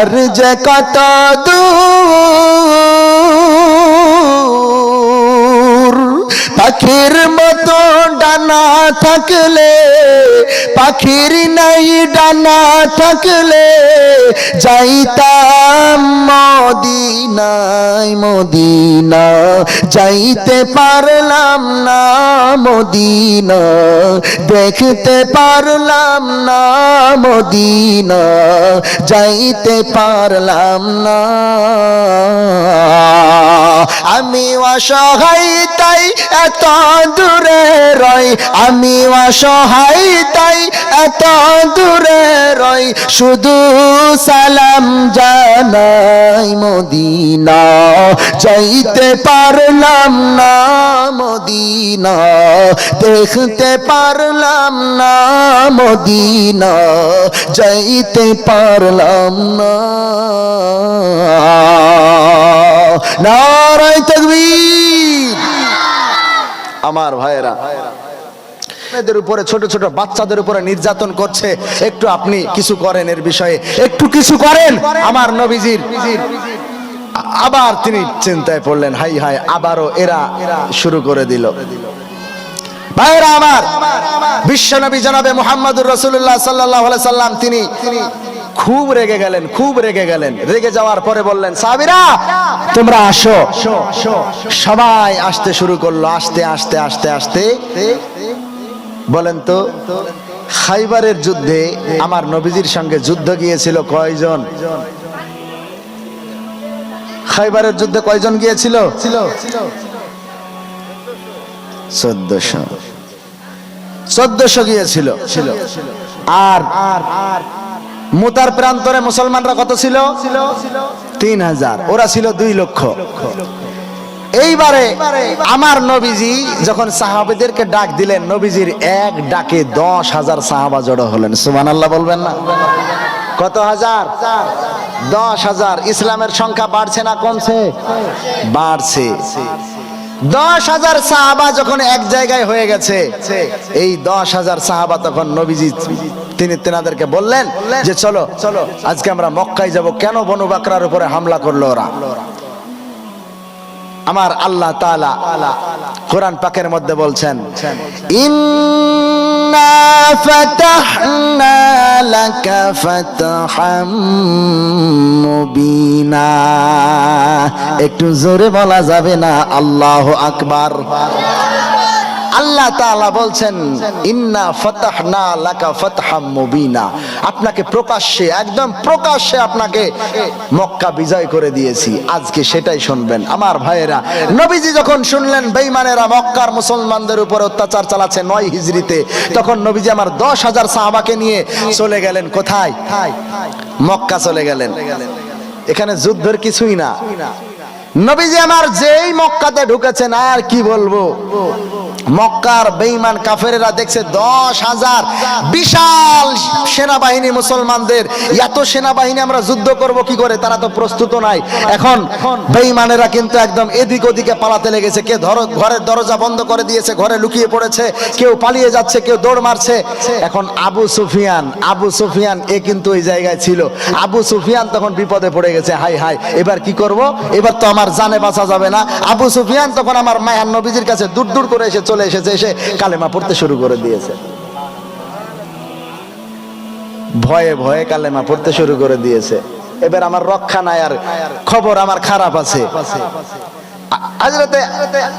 হর যে কত দূর পাখির মতো ডানা থাকলে, পাখির নাই ডানা থাকলে, যাইতাম মদিনায়, মদিনা। যাইতে পারলাম না মদিনা, দেখতে পারলাম না মদিনা, যাইতে পারলাম না। আমি অসহায়, তাই এত দূরে রই। আমি অসহায়, তাই এত দূরে রই। শুধু সালাম জানাই মদিনা। যাইতে পারলাম না মদিনা। দেখতে পারলাম না মদিনা। যাইতে পারলাম না। নারায় তকবীর। আমার ভাইয়েরা, মেয়েদের উপরে, ছোট ছোট বাচ্চাদের উপরে নির্যাতন করছে। একটু আপনি কিছু করেন এর বিষয়ে। একটু কিছু করেন। আমার নবীজির আবার তিনি চিন্তায় পড়লেন। হাই হাই, আবারও এরা শুরু করে দিল। ভাইরা আমার, বিশ্ব নবী জনাবে মোহাম্মদুর রসুল্লাহ সাল্লাহ সাল্লাম, তিনি খুব রেগে গেলেন, খুব রেগে গেলেন। রেগে যাওয়ার পরে বললেন, সাবিরা, তোমরা আসো। সবাই আসতে শুরু করল, আসতে আসতে আসতে আসতে। বলেন তো, খাইবারের যুদ্ধে আমার নবীজির সঙ্গে যুদ্ধ গিয়েছিল কয়জন? খাইবারের যুদ্ধে কয়জন গিয়েছিল? চোদ্দশো। চোদ্দশো গিয়েছিল। ছিল আর মুতার প্রান্তরে মুসলমানরা কত ছিল? তিন হাজার। ওরা ছিল দুই লক্ষ। এইবারে আমার নবীজি যখন সাহাবিদেরকে ডাক দিলেন, নবীজির এক ডাকে দশ হাজার সাহাবা জড়ো হলেন। সুমান আল্লাহ বলবেন না? কত হাজার? দশ হাজার। ইসলামের সংখ্যা বাড়ছে না কমছে? বাড়ছে। দশ হাজার সাহাবা যখন এক জায়গায় হয়ে গেছে, এই দশ হাজার সাহাবা তখন নবীজি তিনি তেনাদেরকে বললেন যে চলো চলো, আজকে আমরা মক্কায় যাব। কেন বনু বাকরার উপরে হামলা করল ওরা? আমার আল্লাহ তাআলা কোরআন পাকের মধ্যে বলছেন, ইন্না লাকা ফাতহাম মুবিনা। একটু জোরে বলা যাবে না? আল্লাহ আকবার। আল্লাহ তাআলা বলছেন, ইন্না ফাতাহনা লাকা ফাতহাম মুবিনা। আপনাকে প্রকাশ্যে, একদম প্রকাশ্যে আপনাকে মক্কা বিজয় করে দিয়েছি। আজকে সেটাই শুনবেন। আমার ভাইয়েরা, নবীজি যখন শুনলেন, বেঈমানেরা মক্কার মুসলমানদের উপর অত্যাচার চালাচ্ছে নয় হিজরিতে তখন নবীজি আমার দশ হাজার সাহাবাকে নিয়ে চলে গেলেন। কোথায়? মক্কা চলে গেলেন। এখানে যুদ্ধের কিছুই না। নবীজি আমার যেই মক্কাতে ঢুকেছেন আর কি বলব? মক্কার বেঈমান কাফেরেরা দেখছে দশ হাজার বিশাল সেনাবাহিনী মুসলমানদের। এত সেনাবাহিনী আমরা যুদ্ধ করব কি করে? তারা তো প্রস্তুত নাই। এখন বেঈমানেরা কিন্তু একদম এদিক ওদিকে পালাতে লেগেছে। কে ধর ঘরের দরজা বন্ধ করে দিয়েছে, ঘরে লুকিয়ে পড়েছে, কেউ পালিয়ে যাচ্ছে, কেউ দৌড় মারছে। এখন আবু সুফিয়ান আবু সুফিয়ান এ কিন্তু ওই জায়গায় ছিল। আবু সুফিয়ান তখন বিপদে পড়ে গেছে। হাই হাই এবার কি করব? এবার তো আমার জানে বাঁচা যাবে না। আবু সুফিয়ান তখন আমার মায়ান নবীজির কাছে দূর দূর করে এসে চলে এসেছে, এসে কালেমা পড়তে শুরু করে দিয়েছে। ভয়ে ভয়ে কালেমা পড়তে শুরু করে দিয়েছে। এবার আমার রক্ষা নাই আর খবর আমার খারাপ আছে। হাজরতে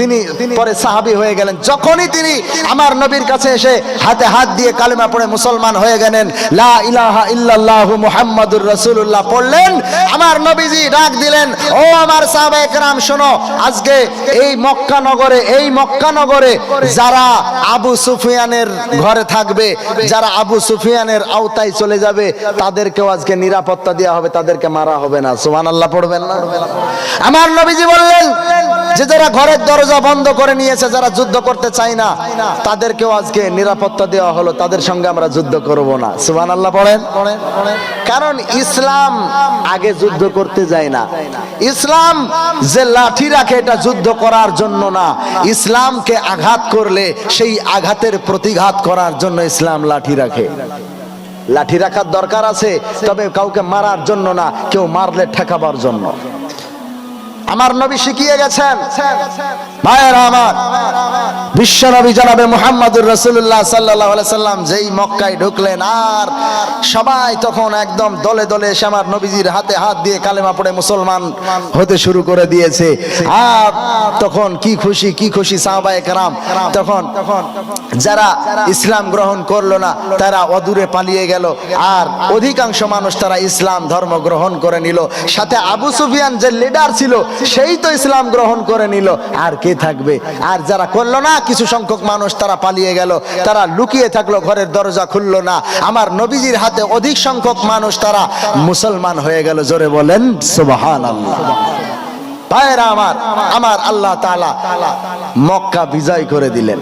তিনি, পরে সাহাবি হয়ে গেলেন। যখনই তিনি আমার নবীর কাছে এসে হাতে হাত দিয়ে পড়ে মুসলমান হয়ে গেলেন, লা ইলাহা ইল্লাল্লাহু মুহাম্মাদুর রাসূলুল্লাহ পড়লেন, আমার নবীজি ডাক দিলেন, ও আমার সাহাবায়ে কেরাম শোনো, আজকে এই মক্কা নগরে, এই মক্কা নগরে যারা আবু সুফিয়ানের ঘরে থাকবে, যারা আবু সুফিয়ানের আওতায় চলে যাবে, তাদেরকেও আজকে নিরাপত্তা দেওয়া হবে, তাদেরকে মারা হবে না। সুবহানাল্লাহ, পড়বেন না? আমার নবীজি বললেন যে যারা ঘরের দরজা বন্ধ করে নিয়েছে, যারা যুদ্ধ করতে চায় না, তাদেরকেও আজকে নিরাপত্তা দেওয়া হলো। তাদের সঙ্গে আমরা যুদ্ধ করব না। সুবহান আল্লাহ পড়েন কারণ ইসলাম আগে যুদ্ধ করতে যায় না। ইসলাম যে লাঠি রাখে, এটা যুদ্ধ করার জন্য না। ইসলামকে আঘাত করলে সেই আঘাতের প্রতিঘাত করার জন্য ইসলাম লাঠি রাখে। লাঠি রাখার দরকার আছে, তবে কাউকে মারার জন্য না, কেউ মারলে ঠেকাবার জন্য। আমার নবী শিখিয়ে গেছেন। ভাইয়েরা আমার, বিশ্ব নবী জানাবে মুহাম্মদুর রাসূলুল্লাহ সাল্লাল্লাহু আলাইহি সাল্লাম যেই মক্কায় ঢুকলেন, আর সবাই তখন একদম দলে দলে এসে আমার নবীজির হাতে হাত দিয়ে কালেমা পড়ে মুসলমান হতে শুরু করে দিয়েছে। আর তখন কি খুশি কি খুশি সাহাবায়ে কেরাম, তখন যারা ইসলাম গ্রহণ করল না, তারা অদূরে পালিয়ে গেল। আর অধিকাংশ মানুষ তারা ইসলাম ধর্ম গ্রহণ করে নিল। সাথে আবু সুফিয়ান যে লিডার ছিল সেই তো ইসলাম গ্রহণ করে নিল। আর কে থাকবে? আর যারা করল না, কিছু সংখ্যক মানুষ তারা পালিয়ে গেল। তারা লুকিয়ে থাকল, ঘরের দরজা খুললো না। আমার নবীজির হাতে অধিক সংখ্যক মানুষ তারা মুসলমান হয়ে গেল। জোরে বলেন সুবহান আল্লাহ ভাইয়েরা আমার আমার আল্লাহ তাআলা মক্কা বিজয় করে দিলেন।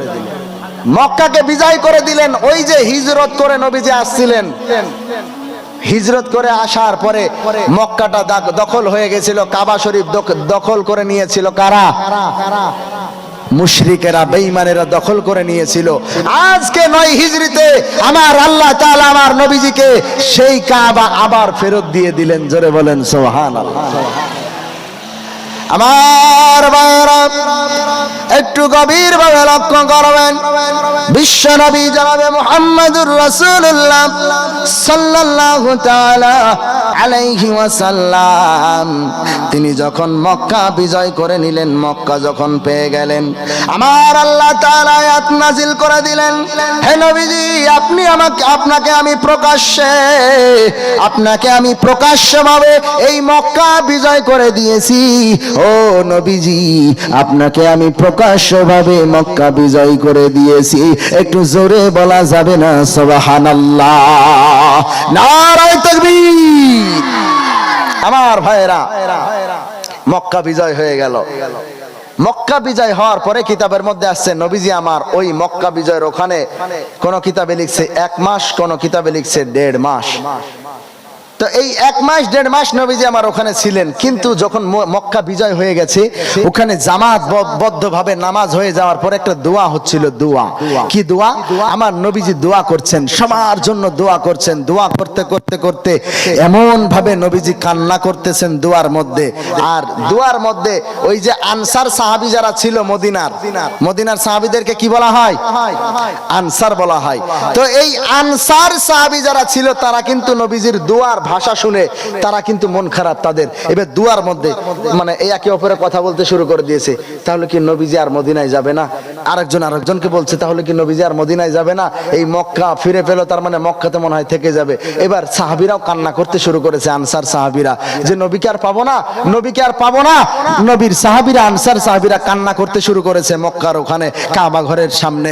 মক্কাকে বিজয় করে দিলেন। ওই যে হিজরত করে নবীজি আসছিলেন। হিজরত করে আসার পরে মক্কাটা দখল হয়ে গেছিল কাবা শরীফ দখল করে নিয়েছিল কারা? মুশরিকেরা বেঈমানেরা দখল করে নিয়েছিল। আজকে নয় হিজরিতে আমার আল্লাহ তাআলা আমার নবীজিকে সেই কাবা আবার ফেরত দিয়ে দিলেন জোরে বলেন সুবহানাল্লাহ। আমার ভাইয়েরা একটু গভীর ভাবে লক্ষ্য করবেন। বিশ্ব নবী জানাবে মুহাম্মদুর রাসূলুল্লাহ সাল্লাল্লাহু তাআলা আলাইহি ওয়াসাল্লাম। তিনি যখন মক্কা বিজয় করে নিলেন, মক্কা যখন পেয়ে গেলেন, আমার আল্লাহ আয়াত নাজিল করে দিলেন, হে নবীজি, আপনি আমাকে, আপনাকে আমি প্রকাশ্যে, আপনাকে আমি প্রকাশ্যভাবে এই মক্কা বিজয় করে দিয়েছি। ও নবীজি, আপনাকে আমি প্রকাশ্যভাবে মক্কা বিজয় করে দিয়েছি। একটু জোরে বলা যাবে না? সুবহানাল্লাহ। আমার ভাইরা মক্কা বিজয় হয়ে গেল। মক্কা বিজয় হওয়ার পরে কিতাবের মধ্যে আসছে, নবীজি আমার ওই মক্কা বিজয়ের ওখানে কোন কিতাবে লিখছে এক মাস, কোন কিতাবে লিখছে দেড় মাস। তো এই এক মাস, দেড় মাস নবীজি আমার ওখানে ছিলেন। কিন্তু যখন মক্কা বিজয় হয়ে গেছে, ওখানে জামাত বদ্ধ ভাবে নামাজ হয়ে যাওয়ার পর একটা দোয়া হচ্ছিল, দোয়া। কি দোয়া? আমার নবীজি দোয়া করছেন, সবার জন্য দোয়া করছেন। দোয়া করতে করতে করতে এমন ভাবে নবীজি কান্না করতেছেন দোয়ার মধ্যে। আর দোয়ার মধ্যে ওই যে আনসার সাহাবি যারা ছিল মদিনার মদিনার সাহাবিদেরকে কি বলা হয়? আনসার বলা হয়। তো এই আনসার সাহাবি যারা ছিল, তারা কিন্তু নবীজির দুয়ার ভাষা শুনে তারা কিন্তু মন খারাপ তাদের। এবার দুয়ার মধ্যে মানে এই একে অপরে কথা বলতে শুরু করে দিয়েছে। তাহলে কি নবীজি আর মদিনায় যাবে না? আরেকজন আরেকজনকে বলছে, তাহলে কি নবীজি আর মদিনায় যাবে না? এই মক্কা ফিরে পেল, তার মানে মক্কাতে মনে হয় থেকে যাবে। এবার সাহাবিরাও কান্না করতে শুরু করেছে, আনসার সাহাবিরা। যে নবীকে আর পাবো না, নবীকে আর পাবো না। নবীর সাহাবিরা, আনসার সাহাবিরা কান্না করতে শুরু করেছে মক্কার ওখানে, কাবা ঘরের সামনে।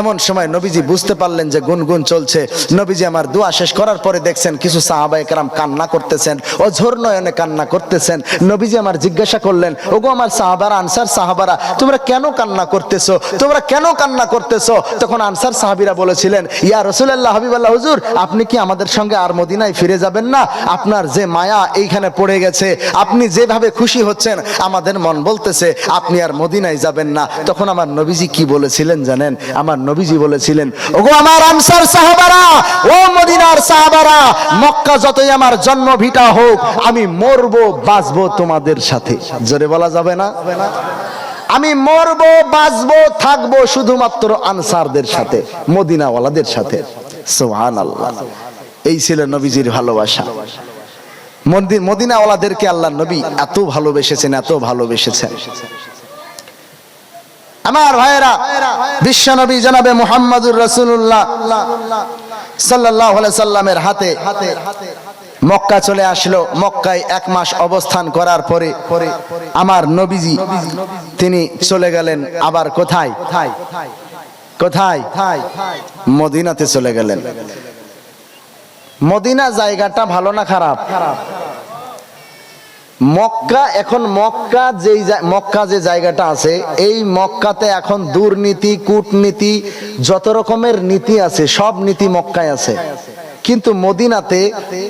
এমন সময় নবীজি বুঝতে পারলেন যে গুনগুন চলছে। নবীজি আমার দোয়া শেষ করার পরে দেখছেন কিছু সাহাবা একরাম কান্না করতেছেন, ও ঝোর নয়নে কান্না করতেছেন। নবীজি আমার জিজ্ঞাসা করলেন, ওগো আমার সাহাবারা আনসার সাহাবারা, তোমরা কেন কান্না করতেছো? তোমরা কেন কান্না করতেছো? তখন আনসার সাহাবিরা বলেছিলেন, ইয়া রসুল্লাহ হাবিবাল্লাহ, হুজুর, আপনি কি আমাদের সঙ্গে আর মদিনায় ফিরে যাবেন না? আপনার যে মায়া এইখানে পড়ে গেছে, আপনি যেভাবে খুশি হচ্ছেন, আমাদের মন বলতেছে, আপনি আর মদিনায় যাবেন না। তখন আমার নবীজি কি বলেছিলেন জানেন? আমার নবীজি বলেছিলেন, ওগো আমার আনসার সাহাবারা, ও মদিনার সাহাবারা, মক্কা যতই আমার জন্ম ভিটা হোক, আমি মরবো, বাঁচবো তোমাদের সাথে। জোরে বলা যাবে না? আমি মরবো, বাঁচবো, থাকব শুধুমাত্র আনসারদের সাথে, মদিনাওয়ালাদের সাথে। সোহান আল্লাহ এই ছিল নবীজির ভালোবাসা। মদি- মদিনাওয়ালাদেরকে আল্লাহ নবী এত ভালোবেসেছেন এত ভালোবেসেছেন। আমার ভাইয়েরা বিশ্বনবী জনাবে মুহাম্মদুর রাসূলুল্লাহ সাল্লাল্লাহু আলাইহি সাল্লামের হাতে হাতে মক্কা চলে আসলো। মক্কায় এক মাস অবস্থান করার পরে আমার নবীজি তিনি চলে গেলেন। আবার কোথায়? কোথায়? মদিনাতে চলে গেলেন। মদিনা জায়গাটা ভালো না খারাপ? মক্কা, এখন মক্কা যেই মক্কা যে জায়গাটা আছে, এই মক্কাতে এখন দুর্নীতি, কূটনীতি, যত রকমের নীতি আছে, সব নীতি মক্কায় আছে। কিন্তু মদিনাতে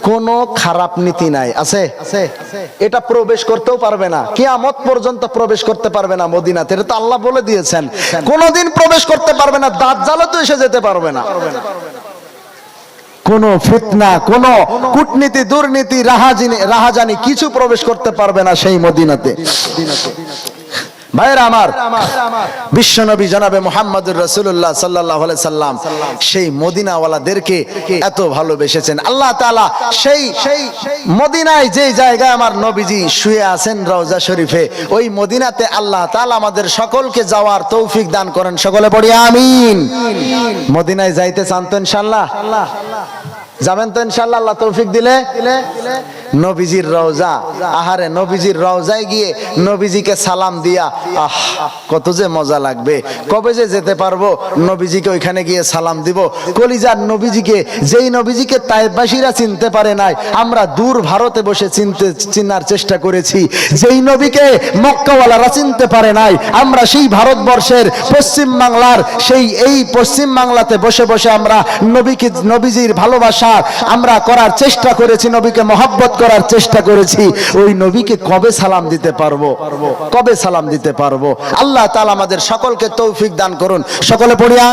কোনো খারাপ নীতি নাই, আছে? এটা প্রবেশ করতেও পারবে না। কিয়ামত পর্যন্ত প্রবেশ করতে পারবে না মদিনাতে, এটা তো আল্লাহ বলে দিয়েছেন। কোনোদিন প্রবেশ করতে পারবে না দাঁত জ্বালা তো এসে যেতে পারবে না। কোন ফিতনা কোন কূটনীতি দুর্নীতি রাহাজানি কিছু প্রবেশ করতে পারবে না সেই মদিনাতে। ভাইরা আমার, বিশ্বনবী জনাবে মোহাম্মদুর রসুল্লাহ সাল্লাহ সাল্লাম, সেই মদিনাওয়ালাদেরকে এত ভালোবেসেছেন। আল্লাহ তালা সেই সেই মদিনায় যে জায়গায় আমার নবীজি শুয়ে আছেন রওজা শরীফে, ওই মদিনাতে আল্লাহ তালা আমাদের সকলকে যাওয়ার তৌফিক দান করেন। সকলে পড়ি, আমিন। মদিনায় যাইতে চান তো ইনশাল্লাহ যাবেন তো ইনশাল্লাহ আল্লাহ তৌফিক দিলে। নবীজির রওজা, আহারে নবীজির রওজায় গিয়ে নবীজিকে সালাম দিয়া, আহ, কত যে মজা লাগবে। কবে যে যেতে পারব, নবীজিকে ওইখানে গিয়ে সালাম দিব। কলিজার নবীজিকে, যেই নবীজিকে তাইবাসীরা চিনতে পারে নাই, আমরা দূর ভারতে বসে চিনতে, চিনার চেষ্টা করেছি। যেই নবীকে মক্কাওয়ালারা চিনতে পারে নাই, আমরা সেই ভারতবর্ষের পশ্চিম বাংলার, সেই এই পশ্চিম বাংলাতে বসে বসে আমরা নবীকে, নবীজির ভালোবাসা আমরা করার চেষ্টা করেছি, নবীকে মহব্বত করার চেষ্টা করেছি। ওই নবীকে কবে সালাম দিতে পারব? কবে সালাম দিতে পারব? আল্লাহ তালা আমাদের সকলকে তৌফিক দান করুন। সকলে পড়িয়া